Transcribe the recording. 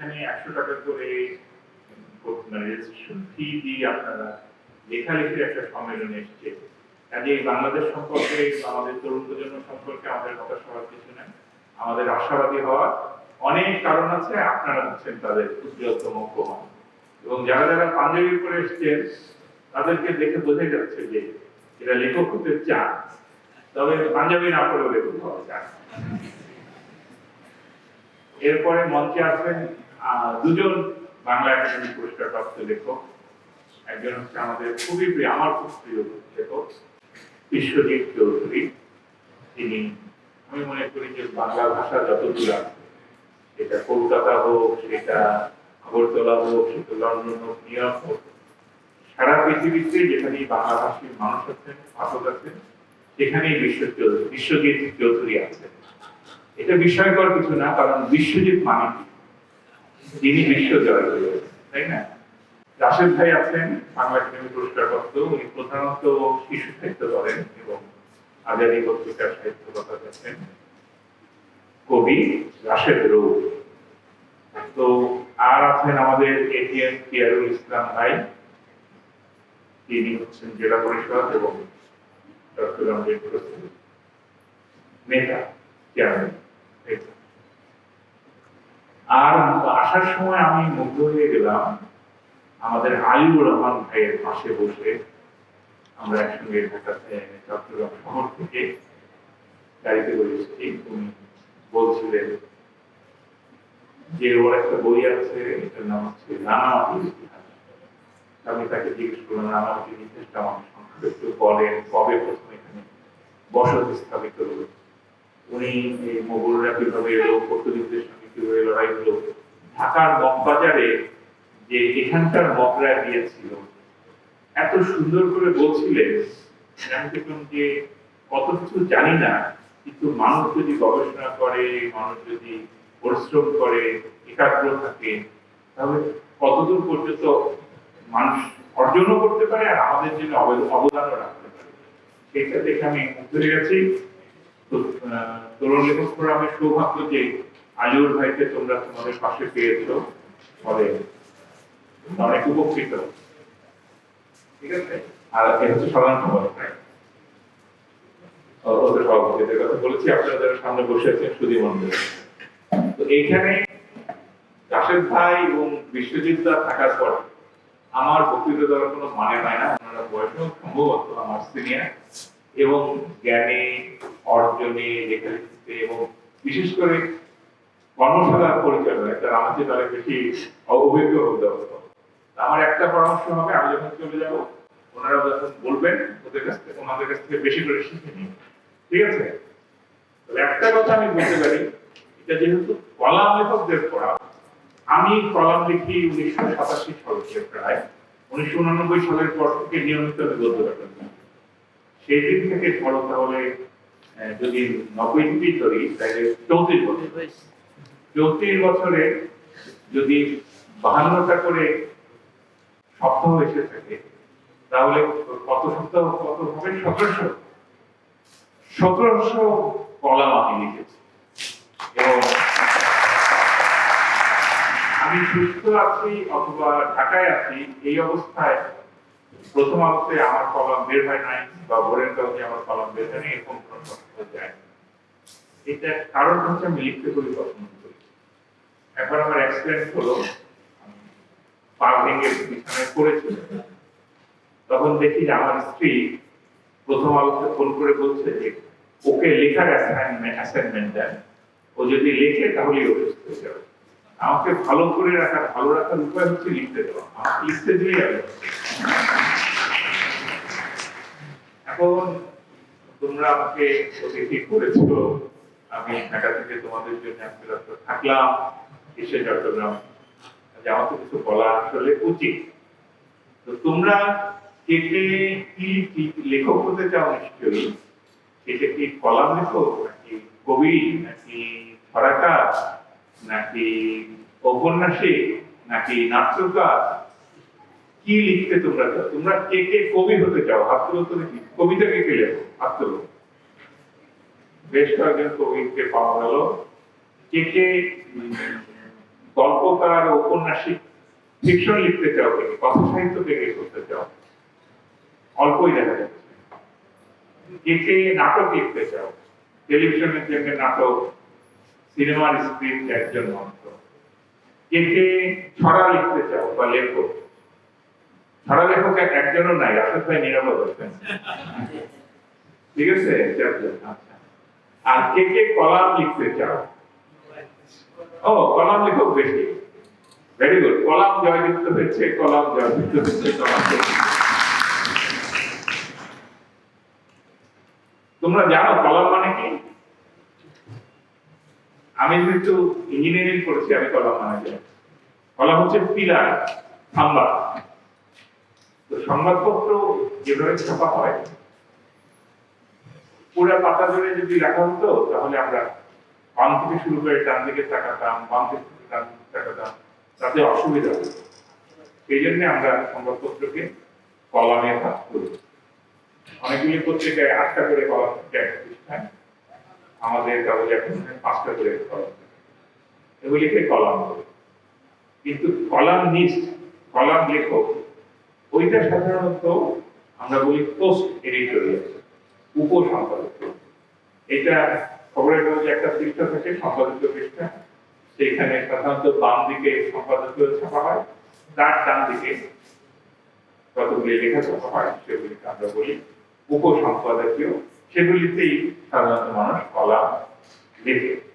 এখানে একশো টাকা করে মানে রেজিস্ট্রেশন ফি দিয়ে আপনারা লেখালেখির একটা সম্মেলনে এসেছে। কাজে বাংলাদেশ সম্পর্কে আমাদের তরুণ প্রজন্ম সম্পর্কে আমাদের কথা সবার কিছু আমাদের আশাবাদী হওয়ার অনেক কারণ আছে আপনারা হচ্ছেন তাদের উজ্জ্বলতম প্রমাণ। এবং যারা যারা পাঞ্জাবি পরে এসছেন তাদেরকে দেখে বোঝা যাচ্ছে যে এরা লেখক হতে চান তবে পাঞ্জাবি না পড়েও লেখক হওয়া চান এরপরে মঞ্চে আহ, দুজন বাংলা একাডেমি পুরস্কার প্রাপ্ত লেখক। একজন হচ্ছে আমাদের খুবই প্রিয়, আমার খুব প্রিয় লেখক বিশ্বজিৎ চৌধুরী। তিনি, আমি মনে করি যে বাংলা ভাষা যতদূর আছে, সেটা কলকাতা হোক, সেটা আগরতলা হোক, সেটা লন্ডন হোক, নিউ ইয়র্ক হোক, সারা পৃথিবীতে যেখানে বাংলা ভাষীর মানুষ আছেন, পাঠক আছেন, সেখানেই বিশ্ব চৌধুরী বিশ্বজিৎ চৌধুরী আছেন। এটা বিস্ময়কর কিছু না, কারণ বিশ্বজিৎ মানে কি? তিনি বিশ্ব জয়, তাই না? রাশেদ ভাই আছেন বাংলা একাডেমি পুরস্কার প্রাপ্ত। উনি প্রধানত শিশু সাহিত্য করেন এবং আজাদি পত্রিকার সাহিত্য কথা আছেন কবি রাশেদ রৌ। তো আর আছেন আমাদের এটিএম কিয়ারুল ইসলাম ভাই। তিনি হচ্ছেন জেলা পরিষদ এবং চট্টগ্রাম নেতা চেয়ারম্যান নেতা। আর আসার সময় আমি মুগ্ধ হয়ে গেলাম। আমাদের আলিউর রহমান ভাইয়ের পাশে বসে আমরা একসঙ্গে চট্টগ্রাম শহর থেকে গাড়িতে করে এসেছি। উনি বলছিলেন যে ওর একটা বই আছে, এটার নাম হচ্ছে রানামাটির ইতিহাস আমি তাকে জিজ্ঞেস করলাম রানামাটির ইতিহাসটা আমাকে সংক্ষেপে একটু বলেন, কবে প্রথম এখানে বসতি স্থাপিত হলো? উনি এই মোগলরা কীভাবে এলো, পর্তুগিজদের সঙ্গে কীভাবে লড়াই হলো ঢাকার মগবাজারে যে এখানকার মগরা গিয়েছিল এত সুন্দর করে বলছিলেন যে কত কিছু জানি না, কিন্তু মানুষ যদি গবেষণা করে, মানুষ যদি পরিশ্রম করে, একাগ্র থাকে, তাহলে কতদূর পর্যন্ত মানুষ অর্জনও করতে পারে আর আমাদের জন্য অবদ- অবদানও রাখতে পারে? সেটা দেখে আমি মুগ্ধ হয়ে গেছি। তরুণ লেখক ফোরামের সৌভাগ্য যে আলিউর ভাইকে তোমরা তোমাদের পাশে পেয়েছ ফলে অনেক উপকৃত। ঠিক আছে? আর এ হচ্ছে সাধারণ ও- ওদের সভাপতিদের কথা বলেছি সামনে বসে আছেন সুদী মন্দির তো এইখানে রাশেদ ভাই এবং বিশ্বজিৎ থাকার পর আমার বক্তৃতা দেওয়ার কোনো মানে হয় না। ওনারা বয়সেও সম্ভবত আমার সিনিয়র এবং জ্ঞানে, অর্জনে, লেখালেখিতে এবং বিশেষ করে কর্মশালা পরিচালনায় তারা আমার তারা বেশি অভিজ্ঞ হতে হবে আমার একটা পরামর্শ হবে, আমি যখন চলে যাব, ওনারা যখন বলবেন, ওদের কাছ থেকে, ওনাদের কাছ থেকে বেশি করে শিখে নিই ঠিক আছে? একটা কথা আমি বলতে পারি, এটা যেহেতু কলাম লেখকদের পড়া, আমি কলাম লিখি উনিশশো সাতাশি সাল থেকে প্রায়। উনিশশো উনানব্বই সালের পর থেকে নিয়মিত আমি বলতে পারতাম। সেই দিন থেকে ধরো তাহলে যদি নব্বই ধরি, তাহলে চৌত্রিশ বছর। চৌত্রিশ বছরে যদি বাহান্নটা করে সপ্তাহ এসে থাকে, তাহলে কত সপ্তাহ, কত হবে? সতেরোশো। সতেরোশো কলাম আমি লিখেছি। এবং আমি সুস্থ আছি অথবা ঢাকায় আছি, এই অবস্থায় প্রথম অবস্থায় আমার কলম বের হয় নাই বা ভোরের কাউকে আমার কলম বের হয় নাই এরকম যায়। এটা কারণ হচ্ছে আমি লিখতে খুবই পছন্দ একবার আমার অ্যাক্সিডেন্ট হলো, পা ভেঙে বিছানায় পড়েছিল। তখন দেখি যে আমার স্ত্রী প্রথম আলোতে ফোন করে বলছে যে, ওকে লেখার অ্যাসাইনমেন্ট অ্যাসাইনমেন্ট দেন। ও যদি লেখে তাহলেই ও সুস্থ হয়ে যাবে। আমাকে ভালো করে রাখার, ভালো রাখার উপায় হচ্ছে লিখতে দেওয়া। আমাকে লিখতে দিলেই হবে। এখন তোমরা আমাকে অতিথি করেছ। আমি ঢাকা থেকে তোমাদের জন্য থাকলাম। এসে চট্টগ্রাম যে আমার তো কিছু বলা আসলে উচিত। তো তোমরা কে কে কি লেখক হতে চাও নিশ্চয়ই? সেটা কি কলাম লেখক, নাকি কবি, নাকি ছড়াকার, নাকি ঔপন্যাসিক, নাকি নাট্যকার? কি লিখতে তোমরা চাও? তোমরা কে কে কবি হতে চাও? হাত তুলো কবিতা কে কে লেখো হাত বেশ কয়েকজন কবিকে পাওয়া গেল। কে কে গল্পকার ঔপন্যাসিক ফিকশন লিখতে চাও থেকে কথা সাহিত্য থেকে করতে চাও, অল্পই দেখা যাচ্ছে। কে কে নাটক লিখতে চাও টেলিভিশনের জন্য নাটক সিনেমার স্ক্রিপ্ট একজন মাত্র কে কে ছড়া লিখতে চাও বা লেখক। ছড়া লেখক এক- একজনও নাই আসলে ভাই নিরাপদ আছেন। ঠিক আছে আচ্ছা। আর কে কে কলাম লিখতে চাও ও, কলাম লেখক বেশি। ভেরি গুড কলাম জয়যুক্ত হচ্ছে কলাম জয়যুক্ত কলাম তোমরা জানো কলাম মানে কি? আমি যেহেতু ইঞ্জিনিয়ারিং করেছি আমি কলাম মানে জানি কলাম হচ্ছে পিলার খাম্বা তো সংবাদপত্র যেভাবে ছাপা হয়, পুরো পাতা জুড়ে যদি লেখা হতো, তাহলে আমরা বাম থেকে শুরু করে ডান দিকে তাকাতাম বাম থেকে ডান দিকে তাকাতাম তাতে অসুবিধা হতো সেই জন্য আমরা সংবাদপত্রকে কলামে ভাগ করি। অনেকগুলি পত্রিকায় আটটা করে কলাম এক পৃষ্ঠায় আমাদের কাগজে এখন পাঁচটা করে কলাম এগুলিকে কলাম বলে। কিন্তু কলাম নিস্ট কলাম লেখক ওইটা সাধারণত আমরা বলি পোস্ট এডিটোরিয়াল উপসম্পাদক। এটা খবরের কাগজে একটা পৃষ্ঠা থাকে সম্পাদকীয় পৃষ্ঠা। সেখানে সাধারণত বাম দিকে সম্পাদকীয় ছাপা হয়, তার ডান দিকে কতগুলি লেখা ছাপা হয়, সেগুলিকে আমরা বলি উপসম্পাদকীয়। সেগুলিতেই সাধারণত মানুষ কলা লেখে।